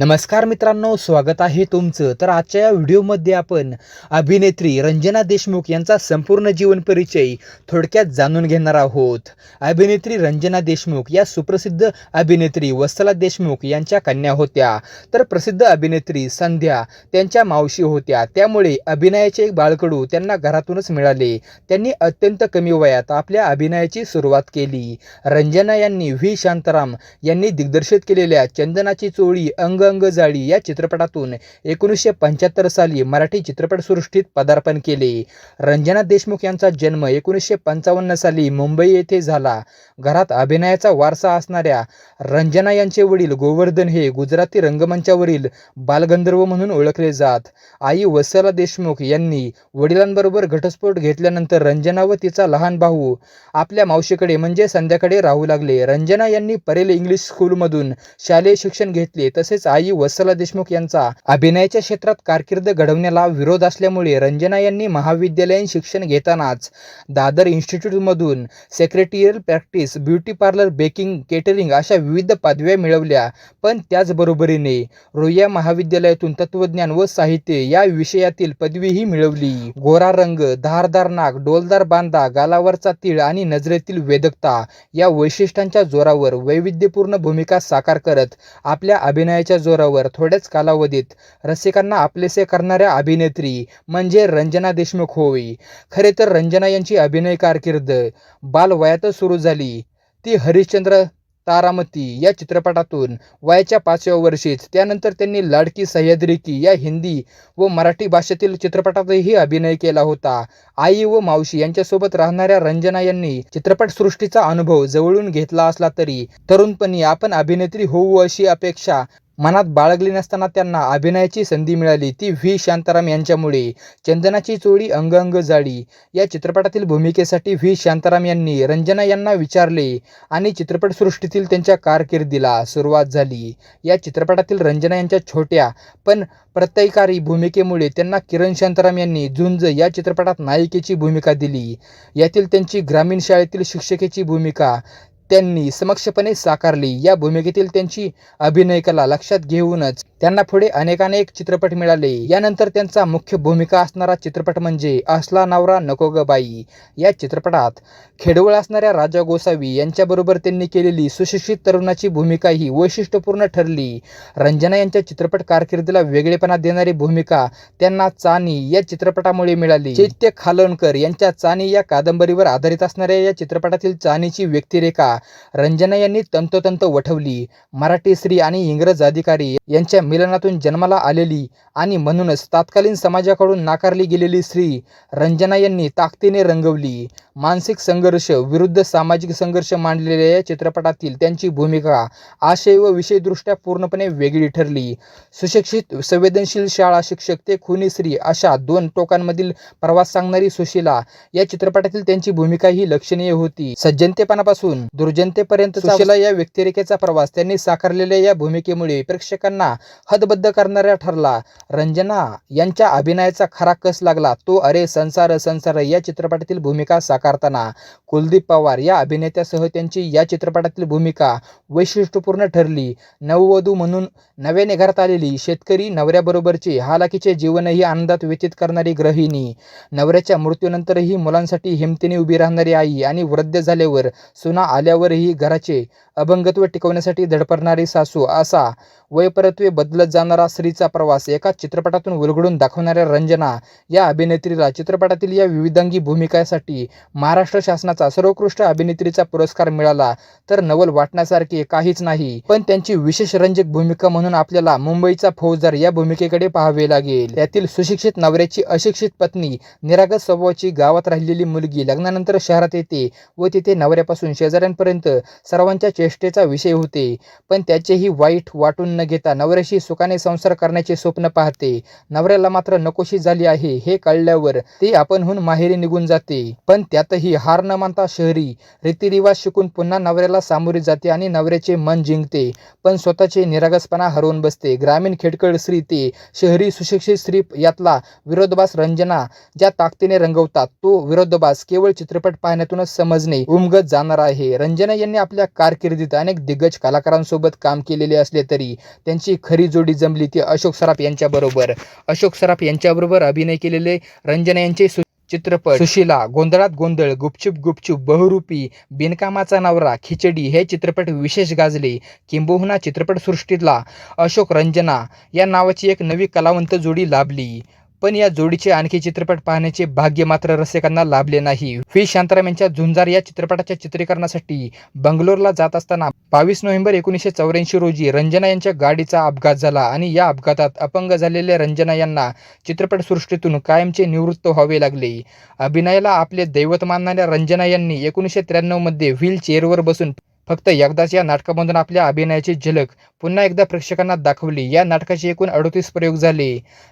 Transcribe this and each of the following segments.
नमस्कार मित्रांनो स्वागत आहे तुमचं. तर आजच्या या व्हिडिओमध्ये आपण अभिनेत्री रंजना देशमुख यांचा संपूर्ण जीवन परिचय थोडक्यात जाणून घेणार आहोत. अभिनेत्री रंजना देशमुख या सुप्रसिद्ध अभिनेत्री वत्सला देशमुख यांच्या कन्या होत्या. तर प्रसिद्ध अभिनेत्री संध्या त्यांच्या मावशी होत्या. त्यामुळे अभिनयाचे एक बाळकडू त्यांना घरातूनच मिळाले. त्यांनी अत्यंत कमी वयात आपल्या अभिनयाची सुरुवात केली. रंजना यांनी व्ही. शांताराम यांनी दिग्दर्शित केलेल्या चंदनाची चोळी अंग रंग जाळी या चित्रपटातून एकोणीसशे पंच्याहत्तर साली मराठी चित्रपटसृष्टीत पदार्पण केले. रंजना देशमुख यांचा जन्म एकोणीसशे पंचावन्न साली मुंबई येथे झाला. घरात अभिनयाचा वारसा असणाऱ्या रंजना यांचे वडील गोवर्धन हे गुजराती रंगमंचावरील बालगंधर्व म्हणून ओळखले जात. आई वत्सला देशमुख यांनी वडिलांबरोबर घटस्फोट घेतल्यानंतर रंजना व तिचा लहान भाऊ आपल्या मावशीकडे म्हणजे संध्याकडे राहू लागले. रंजना यांनी परेल इंग्लिश स्कूलमधून शालेय शिक्षण घेतले. तसेच आई वत्सला देशमुख यांचा अभिनयाच्या क्षेत्रात कारकीर्द घडवण्याला विरोध असल्यामुळे रंजना यांनी महाविद्यालयीन शिक्षण घेतानाच Dadar इन्स्टिट्यूटमधून secretarial practice beauty parlour baking catering अशा विविध पदव्या मिळवल्या. पण त्याचबरोबरीने रोया महाविद्यालयातून तत्वज्ञान व साहित्य या विषयातील पदवीही मिळवली. गोरा रंग धारदार नाक डोलदार बांधा गालावरचा तीळ आणि नजरेतील वेदकता या वैशिष्ट्यांच्या जोरावर वैविध्यपूर्ण भूमिका साकार करत आपल्या अभिनयाच्या जोरावर थोड्याच कालावधीत रसिकांना आपलेसे करणाऱ्या अभिनेत्री म्हणजे रंजना देशमुख होई. खरे तर रंजना यांची अभिनय कारकीर्द बालवयातच सुरू झाली. ती हरिश्चंद्र तारामती या चित्रपटातून वयाच्या पाचव्या वर्षीच त्यानंतर त्यांनी लाडकी सह्याद्री की या हिंदी व मराठी भाषेतील चित्रपटातही अभिनय केला होता. आई व मावशी यांच्यासोबत राहणाऱ्या रंजना यांनी चित्रपटसृष्टीचा अनुभव जवळून घेतला असला तरी तरुणपणी आपण अभिनेत्री होऊ अशी अपेक्षा मनात बाळगली नसताना त्यांना अभिनयाची संधी मिळाली. ती व्ही. शांताराम यांच्यामुळे. चंदनाची चोळी अंग अंग जाळी या चित्रपटातील भूमिकेसाठी व्ही. शांताराम यांनी रंजना यांना विचारले आणि चित्रपटसृष्टीतील त्यांच्या कारकिर्दीला सुरुवात झाली. या चित्रपटातील रंजना यांच्या छोट्या पण प्रत्ययकारी भूमिकेमुळे त्यांना किरण शांताराम यांनी झुंज या चित्रपटात नायिकेची भूमिका दिली. यातील त्यांची ग्रामीण शाळेतील शिक्षकेची भूमिका त्यांनी समक्षपणे साकारली. या भूमिकेतील त्यांची अभिनय कला लक्षात घेऊनच त्यांना पुढे अनेकानेक चित्रपट मिळाले. यानंतर त्यांचा मुख्य भूमिका असणारा चित्रपट म्हणजे असला नवरा नको ग बाई. या चित्रपटात खेडवळ असणाऱ्या राजा गोसावी यांच्याबरोबर त्यांनी केलेली सुशिक्षित तरुणाची भूमिका ही वैशिष्ट्यपूर्ण ठरली. रंजना यांच्या चित्रपट कारकिर्दीला वेगळेपणा देणारी भूमिका त्यांना चानी या चित्रपटामुळे मिळाली. चैत्य खालोणकर यांच्या चानी या कादंबरीवर आधारित असणाऱ्या या चित्रपटातील चानीची व्यक्तिरेखा रंजना यांनी तंतोतंत वठवली. मराठी स्त्री आणि इंग्रज अधिकारी यांच्या मिलनातून जन्माला आलेली आणि म्हणूनच तत्कालीन समाजाकडून नाकारली गेलेली स्त्री रंजना यांनी ताकदीने रंगवली. मानसिक संघर्ष विरुद्ध सामाजिक संघर्ष मांडलेल्या या चित्रपटातील त्यांची भूमिका आशय व विषयदृष्ट्या पूर्णपणे वेगळी ठरली. सुशिक्षित संवेदनशील शाळा शिक्षक ते खुनी स्त्री अशा दोन टोकांमधील प्रवास सांगणारी सुशीला या चित्रपटातील त्यांची भूमिका ही लक्षणीय होती. सज्जनतेपणापासून दुर्जनतेपर्यंत सुशीला या व्यक्तिरेखेचा प्रवास त्यांनी साकारलेल्या या भूमिकेमुळे प्रेक्षकांना हदबद्ध करणाऱ्या ठरला. रंजना यांच्या अभिनयाचा खरा कस लागला? तो अरे संसार संसार या चित्रपटातील भूमिका साकारताना. कुलदीप पवार या अभिनेत्यासह त्यांची या चित्रपटातील भूमिका वैशिष्ट्यपूर्ण ठरली. नववधू म्हणून नव्याने घरात आलेली शेतकरी नवऱ्याबरोबरचे हालाकीचे जीवनही आनंदात व्यतीत करणारी गृहिणी. नवऱ्याच्या मृत्यूनंतरही मुलांसाठी हिमतीने उभी राहणारी आई आणि वृद्ध झाल्यावर सुना आल्यावरही घराचे अभंगत्व टिकवण्यासाठी धडपडणारी सासू असा वयपरत्वे बदलत जाणारा स्त्रीचा प्रवास एका चित्रपटातून उलगडून दाखवणाऱ्या रंजना या अभिनेत्रीला चित्रपटातील या विविधांगी भूमिकासाठी महाराष्ट्र शासनाचा सर्वोत्कृष्ट अभिनेत्रीचा पुरस्कार मिळाला तर नवल वाटण्यासारखे काहीच नाही. पण त्यांची विशेष रंजक भूमिका म्हणून आपल्याला मुंबईचा फौजदार या भूमिकेकडे पाहावे लागेल. त्यातील सुशिक्षित नवऱ्याची अशिक्षित पत्नी निरागत स्वभावाची गावात राहिलेली मुलगी लग्नानंतर शहरात येते व तिथे नवऱ्यापासून शेजाऱ्यांपर्यंत सर्वांच्या चेष्टेचा विषय होते पण त्याचेही वाईट वाटून न घेता नवऱ्याशी सुखाने संसार करण्याचे स्वप्न पाहते. नवऱ्याला मात्र नकोशी झाली आहे हे कळल्यावर ती आपणहून माहेरी निघून जाते. पण त्यातही हार न मानता शहरी रीतिरिवाज शिकून पुन्हा नवऱ्याला सामोरे जाते आणि नवऱ्याचे मन जिंकते पण स्वतःचे निरागसपणा हरवून बसते. ग्रामीण खेडकळ स्त्री ते शहरी सुशिक्षित स्त्री यातला विरोधाभास रंजना ज्या ताकदीने रंगवतात तो विरोधाभास केवळ चित्रपट पाहण्यातूनच समजणे उमगत जाणार आहे. रंजना यांनी आपल्या कारकिर्दीत कारकिर्दीत अनेक दिग्गज कलाकारांसोबत काम केलेले असले तरी त्यांची खरी जोडी जमली ती अशोक सराफ यांच्याबरोबर. अशोक सराफ यांच्याबरोबर अभिनय केलेले रंजना यांचे सु चित्रपट सुशिला गोंधळात गोंधळ गुपचूप गुपचूप बहुरूपी बिनकामाचा नवरा खिचडी हे चित्रपट विशेष गाजले. किंबहुना चित्रपटसृष्टीतला अशोक रंजना या नावाची एक नवी कलावंत जोडी लाभली. पण या जोडीचे आणखी चित्रपट पाहण्याचे भाग्य मात्र रसिकांना लाभले नाही. व्ही शांताराम यांच्या झुंजार या चित्रपटाच्या चित्रीकरणासाठी बंगलोरला जात असताना बावीस नोव्हेंबर एकोणीसशे चौऱ्याऐंशी रोजी रंजना यांच्या गाडीचा अपघात झाला आणि या अपघातात अपंग झालेल्या रंजना यांना चित्रपटसृष्टीतून कायमचे निवृत्त व्हावे लागले. अभिनयाला आपले दैवत मानणाऱ्या रंजना यांनी एकोणीसशे त्र्याण्णवमध्ये व्हील चेअरवर बसून फक्त एकदाच या नाटकामधून आपल्या अभिनयाची झलक पुन्हा एकदा प्रेक्षकांना दाखवली. या नाटकाचे एकूण अडतीस प्रयोग झाले.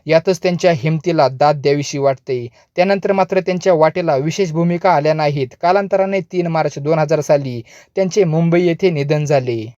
यातच त्यांच्या हिमतीला दाद द्यावीशी वाटते. त्यानंतर मात्र त्यांच्या वाटेला विशेष भूमिका आल्या नाहीत. कालांतराने तीन मार्च दोन हजार साली त्यांचे मुंबई येथे निधन झाले.